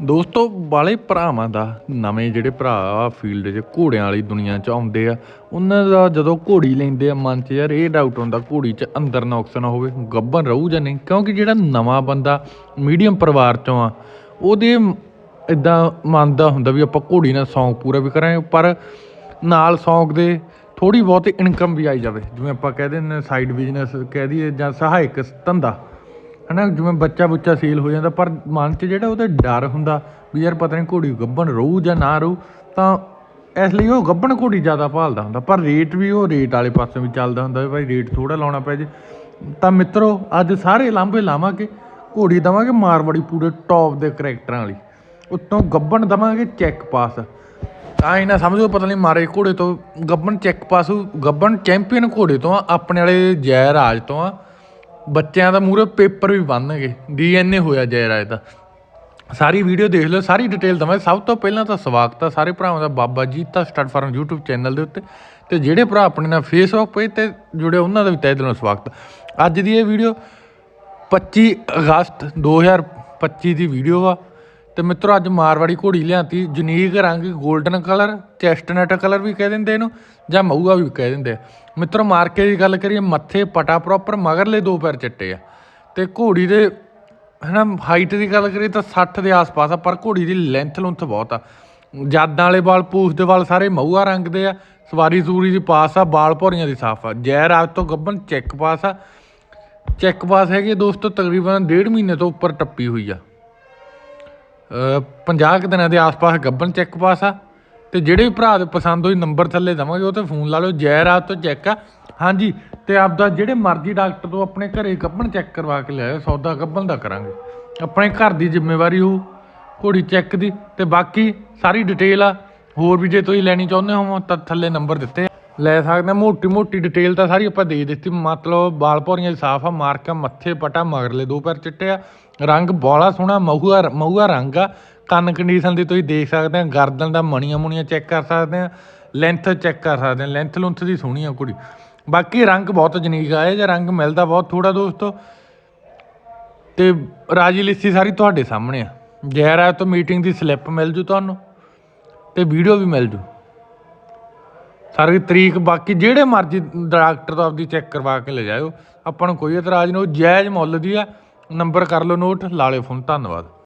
ਦੋਸਤੋ, ਵਾਲੇ ਭਰਾਵਾਂ ਦਾ ਨਵੇਂ ਜਿਹੜੇ ਭਰਾ ਫੀਲਡ 'ਚ ਘੋੜਿਆਂ ਵਾਲੀ ਦੁਨੀਆ 'ਚ ਆਉਂਦੇ ਆ, ਉਹਨਾਂ ਦਾ ਜਦੋਂ ਘੋੜੀ ਲੈਂਦੇ ਆ ਮਨ 'ਚ ਯਾਰ, ਇਹ ਡਾਊਟ ਹੁੰਦਾ ਘੋੜੀ 'ਚ ਅੰਦਰ ਨੁਕਸ ਨਾ ਹੋਵੇ, ਗੱਭਣ ਰਹੂ ਜਾਂ ਨਹੀਂ? ਕਿਉਂਕਿ ਜਿਹੜਾ ਨਵਾਂ ਬੰਦਾ ਮੀਡੀਅਮ ਪਰਿਵਾਰ 'ਚੋਂ ਆ, ਉਹਦੇ ਇਦਾਂ ਮੰਨਦਾ ਹੁੰਦਾ ਵੀ ਆਪਾਂ ਘੋੜੀ ਨਾਲ ਸੌਂਗ ਪੂਰਾ ਵੀ ਕਰਾਂਗੇ, ਪਰ ਨਾਲ ਸੌਂਗ ਦੇ ਥੋੜੀ ਬਹੁਤ ਇਨਕਮ ਵੀ ਆਈ ਜਾਵੇ। ਜਿਵੇਂ ਆਪਾਂ ਕਹਿ ਦਿੰਦੇ ਨੇ ਸਾਈਡ ਬਿਜ਼ਨਸ ਕਹਿ ਦਈਏ ਜਾਂ ਸਹਾਇਕ ਧੰਦਾ। ਹਨਾ, ਜਿਵੇਂ ਬੱਚਾ ਬੁੱਚਾ ਸੇਲ ਹੋ ਜਾਂਦਾ, ਪਰ ਮਨ 'ਚ ਜਿਹੜਾ ਉਹਦਾ ਡਰ ਹੁੰਦਾ ਵੀ ਯਾਰ ਪਤਾ ਨਹੀਂ ਘੋੜੀ ਗੱਭਣ ਰਹੂ ਜਾਂ ਨਾ ਰਹੂ, ਤਾਂ ਇਸ ਲਈ ਉਹ ਗੱਭਣ ਘੋੜੀ ਜ਼ਿਆਦਾ ਭਾਲਦਾ ਹੁੰਦਾ। ਪਰ ਰੇਟ ਵੀ ਉਹ ਰੇਟ ਵਾਲੇ ਪਾਸੇ ਵੀ ਚੱਲਦਾ ਹੁੰਦਾ ਵੀ ਭਾਈ ਰੇਟ ਥੋੜਾ ਲਾਉਣਾ ਪੈ ਜੇ। ਤਾਂ ਮਿੱਤਰੋ, ਅੱਜ ਸਾਰੇ ਲਾਂਭੇ ਲਾਵਾਂਗੇ, ਘੋੜੀ ਦਵਾਂਗੇ ਮਾਰਵਾੜੀ ਪੂਰੇ ਟੌਪ ਦੇ ਕਰੈਕਟਰਾਂ ਵਾਲੀ ਉੱਤੋਂ ਗੱਬਣ ਦਵਾਂਗੇ ਚੈੱਕ ਪਾਸ ਤਾਂ ਇਹ ਨਾ ਸਮਝੋ, ਪਤਾ ਨਹੀਂ ਮਾਰੇ ਘੋੜੇ ਤੋਂ ਗੱਬਣ ਚੈੱਕ ਪਾਸ ਗੱਬਣ ਚੈਂਪੀਅਨ ਘੋੜੇ ਤੋਂ ਆ, ਆਪਣੇ ਵਾਲੇ ਜੈ ਰਾਜ ਤੋਂ ਆ। ਬੱਚਿਆਂ ਦਾ ਮੂਰੇ ਪੇਪਰ ਵੀ ਬਣਨਗੇ, ਡੀਐਨਏ ਹੋਇਆ ਜੈ ਰਾਜ ਦਾ। ਸਾਰੀ ਵੀਡੀਓ ਦੇਖ ਲਓ, ਸਾਰੀ ਡਿਟੇਲ ਦਵਾਂ ਸਭ ਤੋਂ ਪਹਿਲਾਂ ਤਾਂ ਸਵਾਗਤ ਆ ਸਾਰੇ ਭਰਾਵਾਂ ਦਾ, Baba Jeeta stud farm YouTube channel ਦੇ ਉੱਤੇ। ਤੇ ਜਿਹੜੇ ਭਰਾ ਆਪਣੇ ਨਾਲ ਫੇਸਬੁੱਕ ਪੇਜ ਤੇ ਜੁੜੇ, ਉਹਨਾਂ ਦਾ ਵੀ ਤਹਿ ਦਿਲੋਂ ਸਵਾਗਤ। ਅੱਜ ਦੀ ਇਹ ਵੀਡੀਓ 25 ਅਗਸਤ 2025 ਦੀ ਵੀਡੀਓ ਆ। ਤੇ ਮਿੱਤਰੋ, ਅੱਜ ਮਾਰਵਾੜੀ ਘੋੜੀ ਲਿਆਂਤੀ ਯੂਨੀਕ ਰੰਗ 골ਡਨ ਕਲਰ ਚੈਸਟਨਟ ਕਲਰ ਵੀ ਕਹਿ ਦਿੰਦੇ ਇਹਨੂੰ, ਜਾਂ ਮਊਆ ਵੀ ਕਹਿ ਦਿੰਦੇ ਆ। ਮਿੱਤਰੋ ਮਾਰਕੇ ਦੀ ਗੱਲ ਕਰੀਏ, ਮੱਥੇ ਪਟਾ ਪ੍ਰੋਪਰ ਮਗਰਲੇ ਦੋ ਪੈਰ ਚਿੱਟੇ ਆ। ਤੇ ਘੋੜੀ ਦੇ, ਹਨਾ ਹਾਈਟ ਦੀ ਗੱਲ ਕਰੀਏ ਤਾਂ 60 ਦੇ ਆਸ-ਪਾਸ ਆ, ਪਰ ਘੋੜੀ ਦੀ ਲੈਂਥ ਲੁੰਥ ਬਹੁਤ ਆ। ਜਾਦਾਂ ਵਾਲੇ ਵਾਲ, ਪੂਛ ਦੇ ਵਾਲ ਸਾਰੇ ਮਊਆ ਰੰਗ ਦੇ ਆ, ਸਵਾਰੀ ਸੂਰੀ ਦੀ ਪਾਸ ਆ ਵਾਲ ਭੌਰੀਆਂ ਦੀ ਸਾਫ਼ ਆ। ਜੈ ਰਾਜ ਤੋਂ ਗੱਬਨ ਚੈੱਕ ਪਾਸ ਆ। ਚੈੱਕ ਪਾਸ ਹੈਗੇ ਦੋਸਤੋ, ਤਕਰੀਬਨ ਡੇਢ ਮਹੀਨੇ ਤੋਂ ਉੱਪਰ ਟੱਪੀ ਹੋਈ ਆ। 50 ਕੁ ਦਿਨਾਂ ਦੇ ਆਸ-ਪਾਸ ਗੱਬਨ ਚੈੱਕ ਪਾਸ ਆ ਤੇ ਜਿਹੜੇ ਵੀ ਭਰਾ ਦੇ ਪਸੰਦ ਹੋਈ ਨੰਬਰ ਥੱਲੇ ਦਵਾਂਗੇ, ਉਹ ਤੇ ਫੋਨ ਲਾ ਲਓ, ਜੈ ਰਾਤ ਤੋਂ ਚੈੱਕ ਆ। ਹਾਂਜੀ, ਤੇ ਆਪਦਾ ਜਿਹੜੇ ਮਰਜ਼ੀ ਡਾਕਟਰ ਤੋਂ ਆਪਣੇ ਘਰੇ ਗੱਬਨ ਚੈੱਕ ਕਰਵਾ ਕੇ ਲਿਆਓ ਸੌਦਾ ਗੱਬਨ ਦਾ ਕਰਾਂਗੇ। ਆਪਣੇ ਘਰ ਦੀ ਜ਼ਿੰਮੇਵਾਰੀ ਹੋ ਘੋੜੀ ਚੈੱਕ ਦੀ, ਤੇ ਬਾਕੀ ਸਾਰੀ ਡਿਟੇਲ ਆ। ਹੋਰ ਵੀ ਜੇ ਤੁਸੀਂ ਲੈਣੀ ਚਾਹੁੰਦੇ ਹੋ ਤਾਂ ਥੱਲੇ ਨੰਬਰ ਦਿੱਤੇ ਲੈ ਸਕਦੇ ਆ। ਮੋਟੀ ਮੋਟੀ ਡਿਟੇਲ ਤਾਂ ਸਾਰੀ ਆਪਾਂ ਦੇ ਦਿੱਤੀ। ਮਤਲਬ ਬਾਲ ਭੌਰੀਆਂ ਸਾਫ਼ ਆ, ਮਾਰਕਾ ਮੱਥੇ ਪਟਾ, ਮਗਰਲੇ ਦੋ ਪੈਰ ਚਿੱਟੇ ਆ। ਰੰਗ ਬੋਲਾ ਸੋਹਣਾ, ਮਹੂਆ ਮਹੂਆ ਰੰਗ ਆ। ਕੰਨ ਕੰਡੀਸ਼ਨ ਦੀ ਤੁਸੀਂ ਦੇਖ ਸਕਦੇ ਆ, ਗਰਦਨ ਦਾ ਮਣੀਆਂ ਮੁਣੀਆਂ ਚੈੱਕ ਕਰ ਸਕਦੇ ਆ ਲੈਂਥ ਚੈੱਕ ਕਰ ਸਕਦੇ ਆ। ਲੈਂਥ ਲੁੰਥ ਦੀ ਸੋਹਣੀ ਆ ਕੁੜੀ। ਬਾਕੀ ਰੰਗ ਬਹੁਤ ਜਨੀਕ ਆਇਆ ਇਹ ਜੇ ਰੰਗ ਮਿਲਦਾ ਬਹੁਤ ਥੋੜਾ ਦੋਸਤੋ। ਤੇ ਰਾਜੀ ਲਿਸੀ ਸਾਰੀ ਤੁਹਾਡੇ ਸਾਹਮਣੇ ਆ। ਜੈ ਰਾਜ ਤੋਂ ਮੀਟਿੰਗ ਦੀ ਸਲਿੱਪ ਮਿਲ ਜੂ ਤੁਹਾਨੂੰ ਤੇ ਵੀਡੀਓ ਵੀ ਮਿਲ ਜੂ। ਸਾਰੀ ਤਰੀਕ ਬਾਕੀ ਜਿਹੜੇ ਮਰਜ਼ੀ ਡਾਕਟਰ ਤੋਂ ਆਪਦੀ ਚੈੱਕ ਕਰਵਾ ਕੇ ਲੈ ਜਾਇਓ। ਆਪਾਂ ਨੂੰ ਕੋਈ ਇਤਰਾਜ਼ ਨਹੀਂ, ਉਹ ਜਾਇਜ਼ ਮੁੱਲ ਦੀ ਆ। ਨੰਬਰ ਕਰ ਲਓ ਨੋਟ, ਲਾ ਲਿਓ ਫੋਨ। ਧੰਨਵਾਦ।